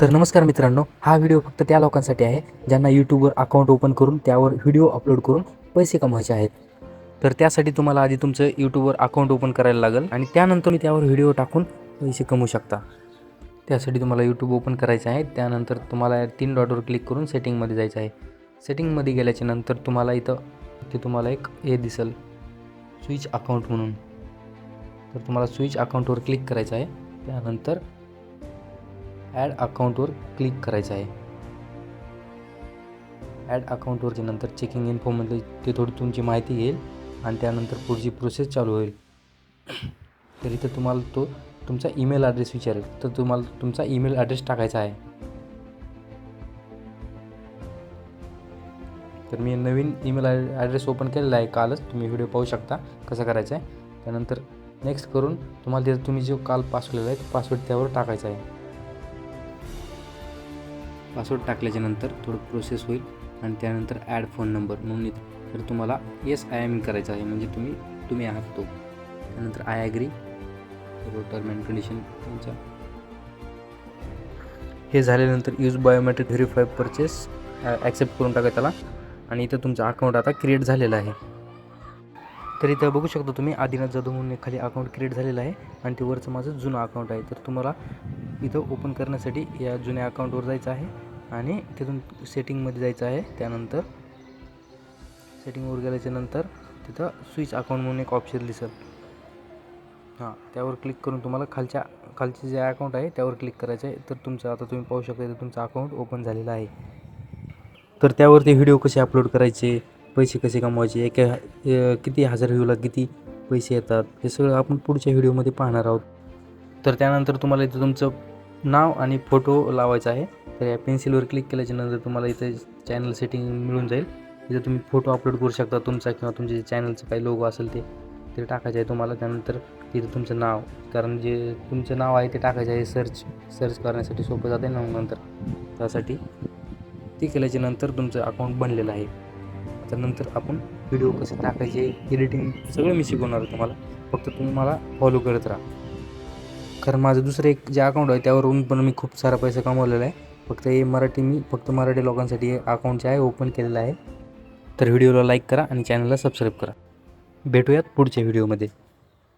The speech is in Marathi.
तर नमस्कार मित्रांनो हा व्हिडिओ फक्त त्या लोकांसाठी आहे ज्यांना यूट्यूबवर अकाउंट ओपन करून त्यावर व्हिडिओ अपलोड करून पैसे कमवायचे आहेत. तर त्यासाठी तुम्हाला आधी तुमचं यूट्यूबवर अकाउंट ओपन करायला लागेल आणि त्यानंतर मी त्यावर व्हिडिओ टाकून पैसे कमवू शकता. त्यासाठी तुम्हाला यूट्यूब ओपन करायचं आहे त्यानंतर तुम्हाला तीन डॉटवर क्लिक करून सेटिंगमध्ये जायचं आहे. सेटिंगमध्ये गेल्याच्यानंतर तुम्हाला इथं ते तुम्हाला एक हे दिसेल स्विच अकाउंट म्हणून. तर तुम्हाला स्विच अकाउंटवर क्लिक करायचं आहे त्यानंतर ॲड अकाउंटवर क्लिक करायचं आहे. ॲड अकाउंटवरच्या नंतर चेकिंग इन्फोमध्ये ते थोडी तुमची माहिती घेईल आणि त्यानंतर पुढची प्रोसेस चालू होईल. तर इथं तुम्हाला तो तुमचा ईमेल ॲड्रेस विचारेल. तर तुम्हाला तुमचा ईमेल ॲड्रेस टाकायचा आहे. तर मी नवीन ईमेल ॲड्रेस ओपन केलेला आहे कालच. तुम्ही व्हिडिओ पाहू शकता कसा करायचा आहे. त्यानंतर नेक्स्ट करून तुम्हाला तिथं तुम्ही जो काल पासवर्ड आहे तो पासवर्ड त्यावर टाकायचा आहे. पासवर्ड टाकल्याच्यानंतर थोडं प्रोसेस होईल आणि त्यानंतर ॲड फोन नंबर म्हणून तर तुम्हाला येस आय एम करायचं आहे. म्हणजे तुम्ही तुम्ही आहात तो. त्यानंतर I agree term and condition तुमचा हे झाल्यानंतर use biometric verify purchase accept करून टाका त्याला. आणि इथं तुमचं अकाउंट आता क्रिएट झालेलं आहे. तर इथं बघू शकता तुम्ही आदिनाथ जाधव म्हणून खाली अकाउंट क्रिएट झालेलं आहे. आणि ते वरचं माझं जुनं अकाउंट आहे. तर तुम्हाला इथं ओपन करण्यासाठी या जुन्या अकाउंटवर जायचं आहे. आणि तिथून सेटिंगमध्ये जायचं आहे त्यानंतर. सेटिंगवर गेल्याच्यानंतर तिथं स्विच अकाउंट म्हणून एक ऑप्शन दिसेल. हां त्यावर क्लिक करून तुम्हाला खालच्या खालचे जे अकाउंट आहे त्यावर क्लिक करायचं आहे तर तुमचं आता तुम्ही पाहू शकता तर तुमचं अकाउंट ओपन झालेलं आहे. तर त्यावरती व्हिडिओ कसे अपलोड करायचे पैसे कसे कमवायचे एका किती हजार व्ह्यूला किती पैसे येतात हे सगळं आपण पुढच्या व्हिडिओमध्ये पाहणार आहोत. तर त्यानंतर तुम्हाला इथं तुमचं नाव आणि फोटो लावायचा आहे. तर या पेन्सिलवर क्लिक केल्याच्यानंतर तुम्हाला इथे चॅनल सेटिंग मिळून जाईल. इथं तुम्ही फोटो अपलोड करू शकता तुमचा किंवा तुमचे जे चॅनलचं काही लोगो असेल ते ते टाकायचं आहे तुम्हाला. त्यानंतर तिथे तुमचं नाव कारण जे तुमचं नाव आहे ते टाकायचं आहे. सर्च सर्च करण्यासाठी सोपं जाते ना मग नंतर. त्यासाठी ते केल्याच्यानंतर तुमचं अकाउंट बनलेलं आहे. त्यानंतर आपण व्हिडिओ कसे टाकायचे एडिटिंग सगळं मी शिकवणार आहे तुम्हाला. फक्त तुम्हाला फॉलो करत राहा. कारण माझं दुसरं एक जे अकाउंट आहे त्यावरून पण मी खूप सारा पैसा कमवलेला आहे. फक्त हे मराठी मी फक्त मराठी लोकांसाठी हे अकाउंट जे आहे ओपन केलेलं आहे. तर व्हिडिओला लाईक करा आणि चॅनलला सबस्क्राईब करा. भेटूयात पुढच्या व्हिडिओमध्ये